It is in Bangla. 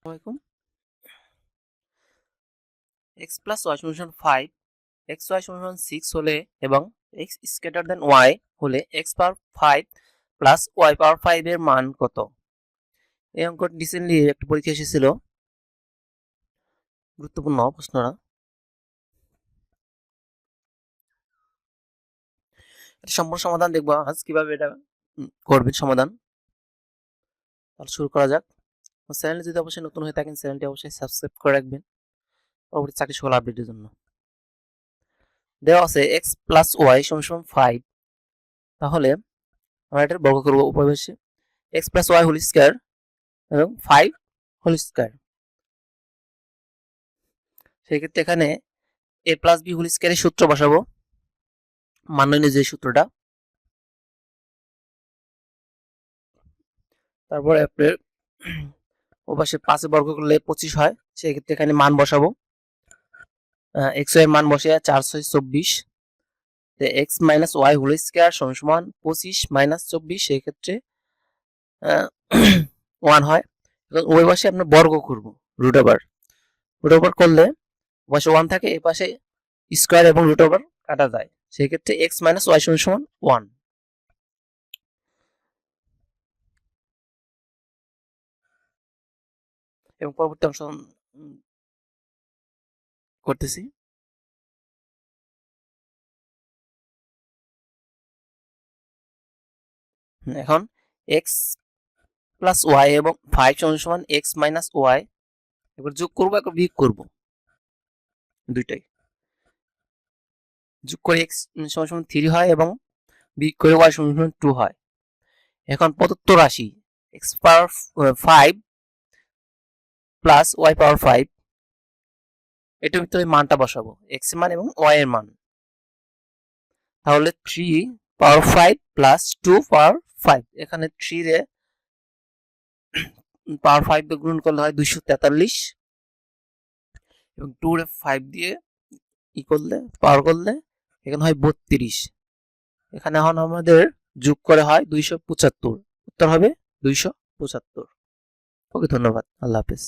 আসসালামাইকুম এক্স প্লাস ওয়াই সমান ফাইভ এক্স ওয়াই সমান সিক্স হলে এবং এক্স গ্রেটার দেন ওয়াই হলে X power five plus Y power five এর মান কত? এই অঙ্কটি রিসেন্টলি একটা পরীক্ষা এসেছিল। গুরুত্বপূর্ণ প্রশ্নটা। সম্পূর্ণ সমাধান দেখব, আজ কীভাবে এটা করবেন সমাধান। তাহলে শুরু করা যাক। চ্যানেলে যদি অবশ্যই নতুন হয়ে থাকেন, চ্যানেলটি অবশ্যই সাবস্ক্রাইব করে রাখবেন। পরবর্তী চাকরি সকল আপডেটের জন্য। দেওয়া আছে এক্স প্লাস ওয়াই সমান ফাইভ তাহলে আমরা এটার বর্গ করব উপবেশে X plus Y whole square এবং ফাইভ হোল স্কোয়ার সেক্ষেত্রে এখানে এ প্লাস বি হোল স্কোয়ারের সূত্র বসাবো। মান্য যে সূত্রটা। তারপরে আপনার ওপাশে পাঁচে বর্গ করলে পঁচিশ হয়, সেক্ষেত্রে এখানে মান বসাবো। এক্স ওয়াই মান বসে চারশো চব্বিশ। X minus Y whole square সমান সমান পঁচিশ মাইনাস চব্বিশ, সেক্ষেত্রে ওয়ান হয়। এবং ওই পাশে আমরা বর্গ করব রুট ওভার রুট ওভার করলে পাশে ওয়ান থাকে, এ পাশে স্কোয়ার এবং রুট ওভার কাটা যায়। সেক্ষেত্রে এক্স মাইনাস ওয়াই সমান সমান ওয়ান এবং পরবর্তী অংশ করতেছি। এখন এক্স প্লাস ওয়াই এবং ফাইভ সমান এক্স মাইনাস ওয়াই এবার যোগ করব একবার বিয়োগ করব। দুইটাই। যোগ করে এক্স সমান সমান থ্রি হয় এবং বিয়োগ করে ওয়াই সমান সমান টু হয়। এখন প্রদত্ত রাশি X power five plus Y power five এটার ভিতরে মানটা বসাবো এক্স মান এবং ওয়াই এর মান। তাহলে three power five plus two power five এখানে থ্রি রে পাওয়ার ফাইভ দিয়ে গুণ করলে হয় দুইশো তেতাল্লিশ এবং টু রে ফাইভ দিয়ে ই করলে পাওয়ার করলে এখানে হয় বত্রিশ। এখানে এখন আমাদের যোগ করে হয় দুইশো পঁচাত্তর, উত্তর হবে দুইশো পঁচাত্তর। ওকে, ধন্যবাদ, আল্লাহ হাফেজ।